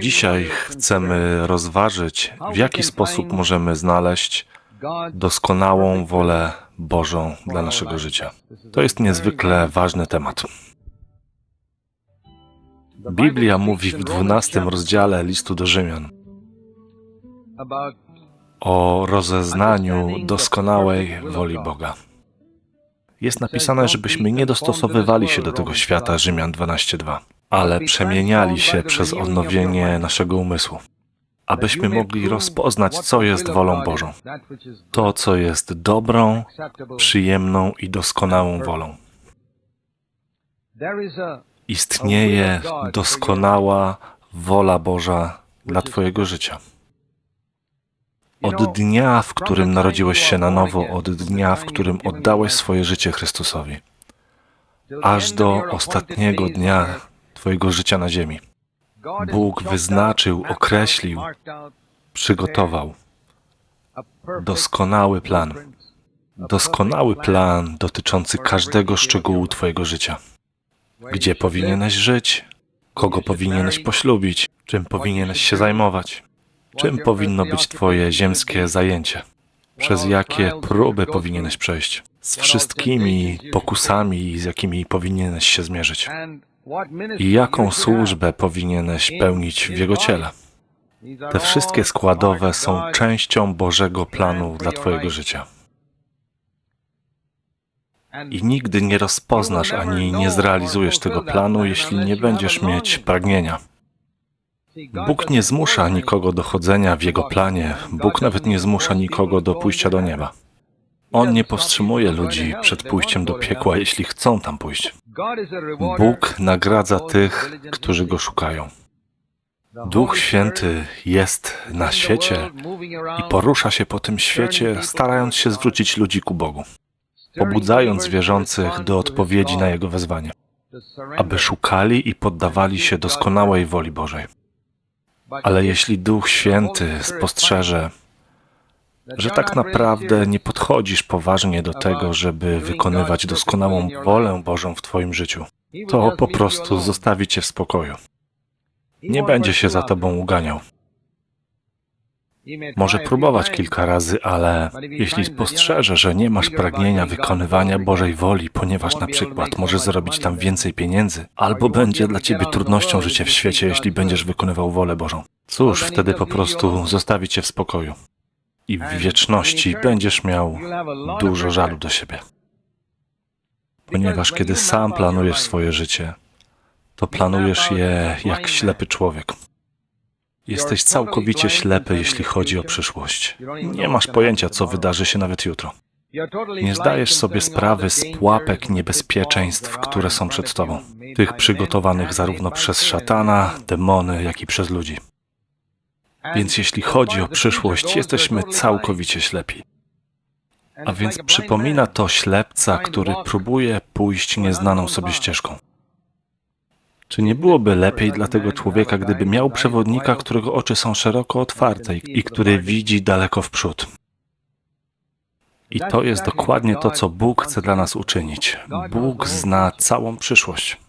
Dzisiaj chcemy rozważyć, w jaki sposób możemy znaleźć doskonałą wolę Bożą dla naszego życia. To jest niezwykle ważny temat. Biblia mówi w 12 rozdziale listu do Rzymian o rozeznaniu doskonałej woli Boga. Jest napisane, żebyśmy nie dostosowywali się do tego świata, Rzymian 12:2, ale przemieniali się przez odnowienie naszego umysłu, abyśmy mogli rozpoznać, co jest wolą Bożą, to, co jest dobrą, przyjemną i doskonałą wolą. Istnieje doskonała wola Boża dla Twojego życia. Od dnia, w którym narodziłeś się na nowo, od dnia, w którym oddałeś swoje życie Chrystusowi, aż do ostatniego dnia Twojego życia na ziemi. Bóg wyznaczył, określił, przygotował doskonały plan. Doskonały plan dotyczący każdego szczegółu Twojego życia. Gdzie powinieneś żyć, kogo powinieneś poślubić, czym powinieneś się zajmować, czym powinno być Twoje ziemskie zajęcie, przez jakie próby powinieneś przejść, z wszystkimi pokusami, z jakimi powinieneś się zmierzyć i jaką służbę powinieneś pełnić w Jego ciele. Te wszystkie składowe są częścią Bożego planu dla Twojego życia. I nigdy nie rozpoznasz ani nie zrealizujesz tego planu, jeśli nie będziesz mieć pragnienia. Bóg nie zmusza nikogo do chodzenia w Jego planie. Bóg nawet nie zmusza nikogo do pójścia do nieba. On nie powstrzymuje ludzi przed pójściem do piekła, jeśli chcą tam pójść. Bóg nagradza tych, którzy Go szukają. Duch Święty jest na świecie i porusza się po tym świecie, starając się zwrócić ludzi ku Bogu, pobudzając wierzących do odpowiedzi na Jego wezwanie, aby szukali i poddawali się doskonałej woli Bożej. Ale jeśli Duch Święty spostrzeże, że tak naprawdę nie podchodzisz poważnie do tego, żeby wykonywać doskonałą wolę Bożą w Twoim życiu, to po prostu zostawi Cię w spokoju. Nie będzie się za Tobą uganiał. Może próbować kilka razy, ale jeśli spostrzeże, że nie masz pragnienia wykonywania Bożej woli, ponieważ na przykład może zarobić tam więcej pieniędzy, albo będzie dla ciebie trudnością życie w świecie, jeśli będziesz wykonywał wolę Bożą. Cóż, wtedy po prostu zostawi cię w spokoju. I w wieczności będziesz miał dużo żalu do siebie. Ponieważ kiedy sam planujesz swoje życie, to planujesz je jak ślepy człowiek. Jesteś całkowicie ślepy, jeśli chodzi o przyszłość. Nie masz pojęcia, co wydarzy się nawet jutro. Nie zdajesz sobie sprawy z pułapek niebezpieczeństw, które są przed tobą, tych przygotowanych zarówno przez szatana, demony, jak i przez ludzi. Więc jeśli chodzi o przyszłość, jesteśmy całkowicie ślepi. A więc przypomina to ślepca, który próbuje pójść nieznaną sobie ścieżką. Czy nie byłoby lepiej dla tego człowieka, gdyby miał przewodnika, którego oczy są szeroko otwarte i który widzi daleko w przód? I to jest dokładnie to, co Bóg chce dla nas uczynić. Bóg zna całą przyszłość.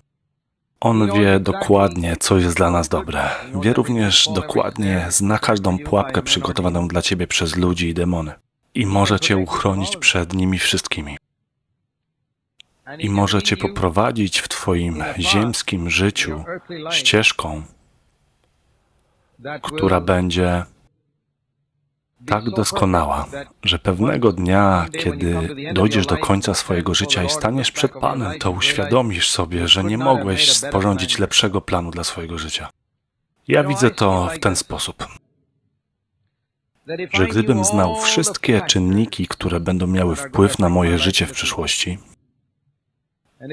On wie dokładnie, co jest dla nas dobre. Wie również dokładnie, zna każdą pułapkę przygotowaną dla ciebie przez ludzi i demony. I może cię uchronić przed nimi wszystkimi i może Cię poprowadzić w Twoim ziemskim życiu ścieżką, która będzie tak doskonała, że pewnego dnia, kiedy dojdziesz do końca swojego życia i staniesz przed Panem, to uświadomisz sobie, że nie mogłeś sporządzić lepszego planu dla swojego życia. Ja widzę to w ten sposób, że gdybym znał wszystkie czynniki, które będą miały wpływ na moje życie w przyszłości,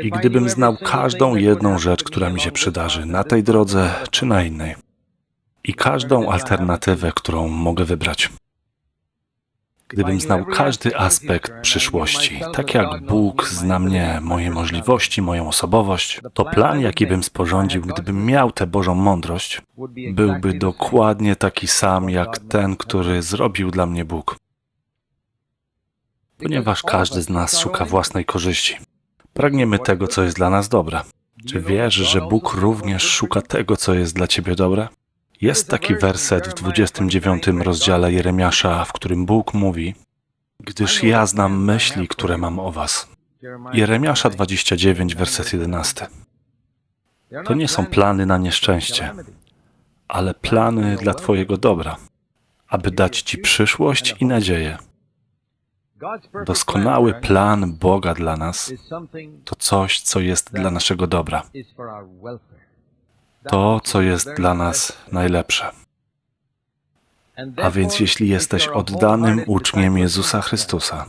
i gdybym znał każdą jedną rzecz, która mi się przydarzy na tej drodze czy na innej, i każdą alternatywę, którą mogę wybrać. Gdybym znał każdy aspekt przyszłości, tak jak Bóg zna mnie, moje możliwości, moją osobowość, to plan, jaki bym sporządził, gdybym miał tę Bożą mądrość, byłby dokładnie taki sam jak ten, który zrobił dla mnie Bóg. Ponieważ każdy z nas szuka własnej korzyści. Pragniemy tego, co jest dla nas dobre. Czy wiesz, że Bóg również szuka tego, co jest dla ciebie dobre? Jest taki werset w 29 rozdziale Jeremiasza, w którym Bóg mówi: Gdyż ja znam myśli, które mam o was. Jeremiasza 29, werset 11. To nie są plany na nieszczęście, ale plany dla Twojego dobra, aby dać Ci przyszłość i nadzieję. Doskonały plan Boga dla nas to coś, co jest dla naszego dobra, to, co jest dla nas najlepsze. A więc jeśli jesteś oddanym uczniem Jezusa Chrystusa,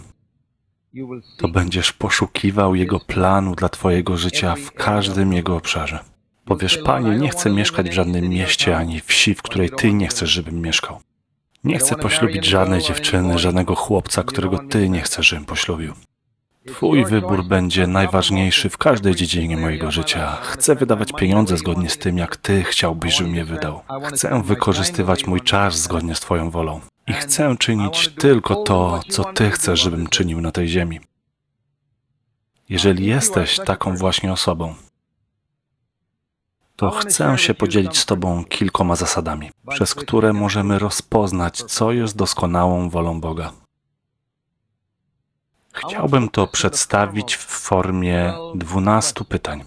to będziesz poszukiwał Jego planu dla Twojego życia w każdym Jego obszarze. Powiesz, Panie, nie chcę mieszkać w żadnym mieście ani wsi, w której Ty nie chcesz, żebym mieszkał. Nie chcę poślubić żadnej dziewczyny, żadnego chłopca, którego Ty nie chcesz, żebym poślubił. Twój wybór będzie najważniejszy w każdej dziedzinie mojego życia. Chcę wydawać pieniądze zgodnie z tym, jak Ty chciałbyś, żebym je wydał. Chcę wykorzystywać mój czas zgodnie z Twoją wolą. I chcę czynić tylko to, co Ty chcesz, żebym czynił na tej ziemi. Jeżeli jesteś taką właśnie osobą, to chcę się podzielić z Tobą kilkoma zasadami, przez które możemy rozpoznać, co jest doskonałą wolą Boga. Chciałbym to przedstawić w formie dwunastu pytań,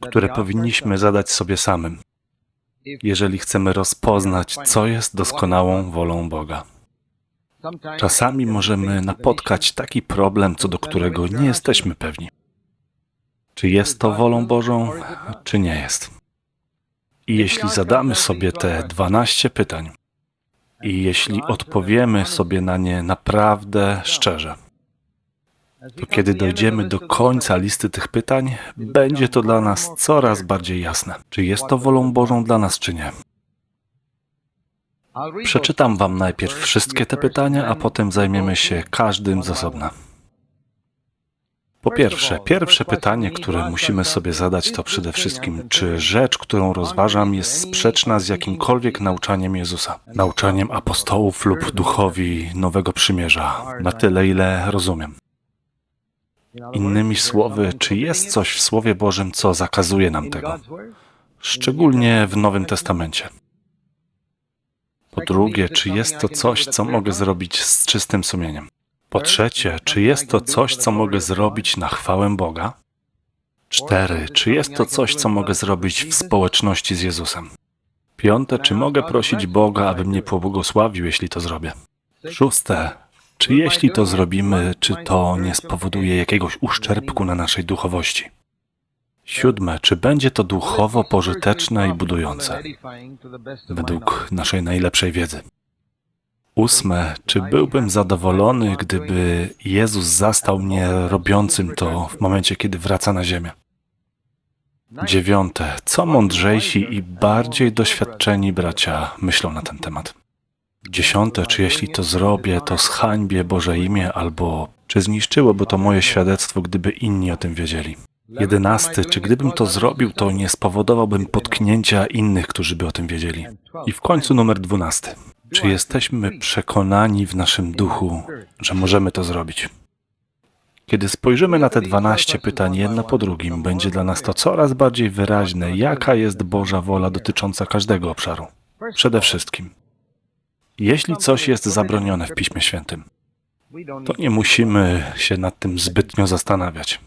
które powinniśmy zadać sobie samym, jeżeli chcemy rozpoznać, co jest doskonałą wolą Boga. Czasami możemy napotkać taki problem, co do którego nie jesteśmy pewni. Czy jest to wolą Bożą, czy nie jest? I jeśli zadamy sobie te 12 pytań, i jeśli odpowiemy sobie na nie naprawdę szczerze, kiedy dojdziemy do końca listy tych pytań, będzie to dla nas coraz bardziej jasne, czy jest to wolą Bożą dla nas, czy nie. Przeczytam Wam najpierw wszystkie te pytania, a potem zajmiemy się każdym z osobna. Po pierwsze, pierwsze pytanie, które musimy sobie zadać, to przede wszystkim, czy rzecz, którą rozważam, jest sprzeczna z jakimkolwiek nauczaniem Jezusa, nauczaniem apostołów lub duchowi Nowego Przymierza, na tyle, ile rozumiem. Innymi słowy, czy jest coś w Słowie Bożym, co zakazuje nam tego, szczególnie w Nowym Testamencie? Po drugie, czy jest to coś, co mogę zrobić z czystym sumieniem? Po trzecie, czy jest to coś, co mogę zrobić na chwałę Boga? Cztery, czy jest to coś, co mogę zrobić w społeczności z Jezusem? Piąte, czy mogę prosić Boga, aby mnie pobłogosławił, jeśli to zrobię? Szóste, czy jeśli to zrobimy, czy to nie spowoduje jakiegoś uszczerbku na naszej duchowości? Siódme, czy będzie to duchowo pożyteczne i budujące, według naszej najlepszej wiedzy? Ósme, czy byłbym zadowolony, gdyby Jezus zastał mnie robiącym to w momencie, kiedy wraca na ziemię? Dziewiąte, co mądrzejsi i bardziej doświadczeni bracia myślą na ten temat? Dziesiąte, czy jeśli to zrobię, to zhańbię Boże imię, albo czy zniszczyłoby to moje świadectwo, gdyby inni o tym wiedzieli? Jedenasty, czy gdybym to zrobił, to nie spowodowałbym potknięcia innych, którzy by o tym wiedzieli? I w końcu numer dwunasty. Czy jesteśmy przekonani w naszym duchu, że możemy to zrobić? Kiedy spojrzymy na te 12 pytań jedno po drugim, będzie dla nas to coraz bardziej wyraźne, jaka jest Boża wola dotycząca każdego obszaru. Przede wszystkim, jeśli coś jest zabronione w Piśmie Świętym, to nie musimy się nad tym zbytnio zastanawiać.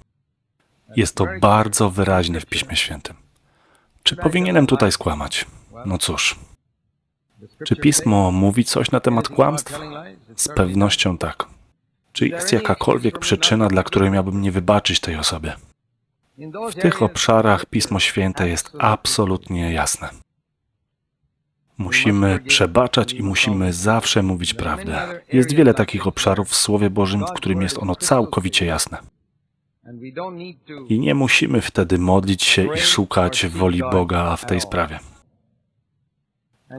Jest to bardzo wyraźne w Piśmie Świętym. Czy powinienem tutaj skłamać? No cóż. Czy pismo mówi coś na temat kłamstw? Z pewnością tak. Czy jest jakakolwiek przyczyna, dla której miałbym nie wybaczyć tej osobie? W tych obszarach Pismo Święte jest absolutnie jasne. Musimy przebaczać i musimy zawsze mówić prawdę. Jest wiele takich obszarów w Słowie Bożym, w którym jest ono całkowicie jasne. I nie musimy wtedy modlić się i szukać woli Boga w tej sprawie.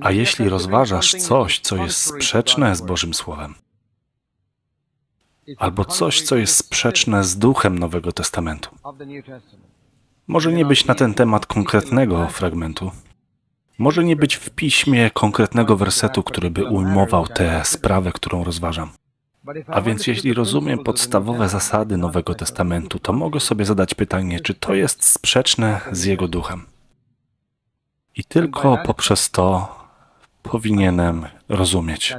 A jeśli rozważasz coś, co jest sprzeczne z Bożym Słowem, albo coś, co jest sprzeczne z duchem Nowego Testamentu, może nie być na ten temat konkretnego fragmentu, może nie być w piśmie konkretnego wersetu, który by ujmował tę sprawę, którą rozważam. A więc jeśli rozumiem podstawowe zasady Nowego Testamentu, to mogę sobie zadać pytanie, czy to jest sprzeczne z Jego duchem. I tylko poprzez to powinienem rozumieć.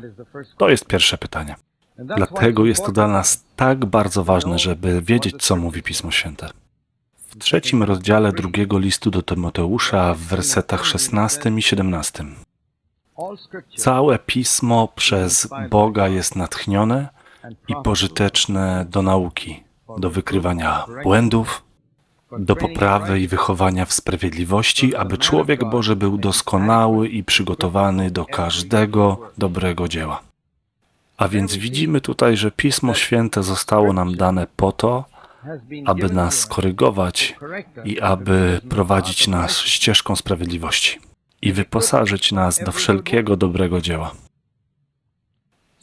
To jest pierwsze pytanie. Dlatego jest to dla nas tak bardzo ważne, żeby wiedzieć, co mówi Pismo Święte. W trzecim rozdziale drugiego listu do Tymoteusza, w wersetach 16 i 17. Całe pismo przez Boga jest natchnione i pożyteczne do nauki, do wykrywania błędów, do poprawy i wychowania w sprawiedliwości, aby człowiek Boży był doskonały i przygotowany do każdego dobrego dzieła. A więc widzimy tutaj, że Pismo Święte zostało nam dane po to, aby nas skorygować i aby prowadzić nas ścieżką sprawiedliwości i wyposażyć nas do wszelkiego dobrego dzieła.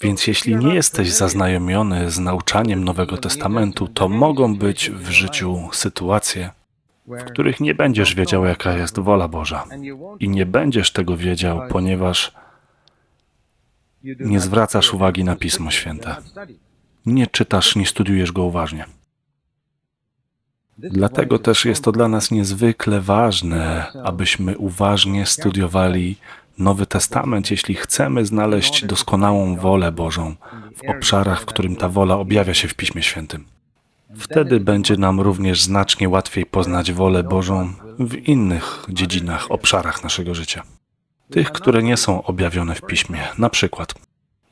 Więc jeśli nie jesteś zaznajomiony z nauczaniem Nowego Testamentu, to mogą być w życiu sytuacje, w których nie będziesz wiedział, jaka jest wola Boża. I nie będziesz tego wiedział, ponieważ nie zwracasz uwagi na Pismo Święte. Nie czytasz, nie studiujesz go uważnie. Dlatego też jest to dla nas niezwykle ważne, abyśmy uważnie studiowali Nowy Testament, jeśli chcemy znaleźć doskonałą wolę Bożą w obszarach, w którym ta wola objawia się w Piśmie Świętym. Wtedy będzie nam również znacznie łatwiej poznać wolę Bożą w innych dziedzinach, obszarach naszego życia. Tych, które nie są objawione w Piśmie. Na przykład,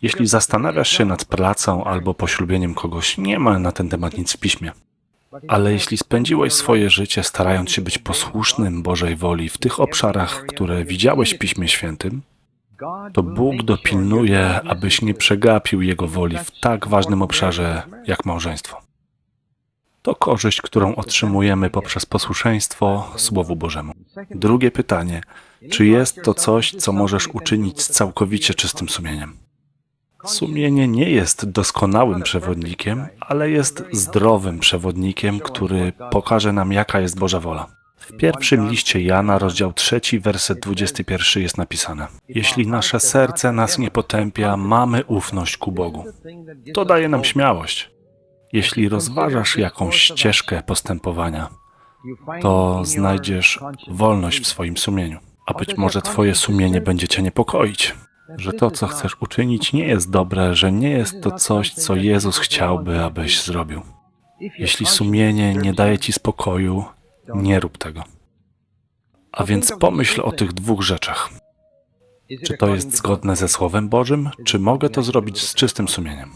jeśli zastanawiasz się nad pracą albo poślubieniem kogoś, nie ma na ten temat nic w Piśmie. Ale jeśli spędziłeś swoje życie starając się być posłusznym Bożej woli w tych obszarach, które widziałeś w Piśmie Świętym, to Bóg dopilnuje, abyś nie przegapił Jego woli w tak ważnym obszarze jak małżeństwo. To korzyść, którą otrzymujemy poprzez posłuszeństwo Słowu Bożemu. Drugie pytanie: czy jest to coś, co możesz uczynić z całkowicie czystym sumieniem? Sumienie nie jest doskonałym przewodnikiem, ale jest zdrowym przewodnikiem, który pokaże nam, jaka jest Boża wola. W pierwszym liście Jana, rozdział 3, werset 21 jest napisane: Jeśli nasze serce nas nie potępia, mamy ufność ku Bogu. To daje nam śmiałość. Jeśli rozważasz jakąś ścieżkę postępowania, to znajdziesz wolność w swoim sumieniu. A być może Twoje sumienie będzie Cię niepokoić, że to, co chcesz uczynić, nie jest dobre, że nie jest to coś, co Jezus chciałby, abyś zrobił. Jeśli sumienie nie daje Ci spokoju, nie rób tego. A więc pomyśl o tych dwóch rzeczach. Czy to jest zgodne ze Słowem Bożym, czy mogę to zrobić z czystym sumieniem?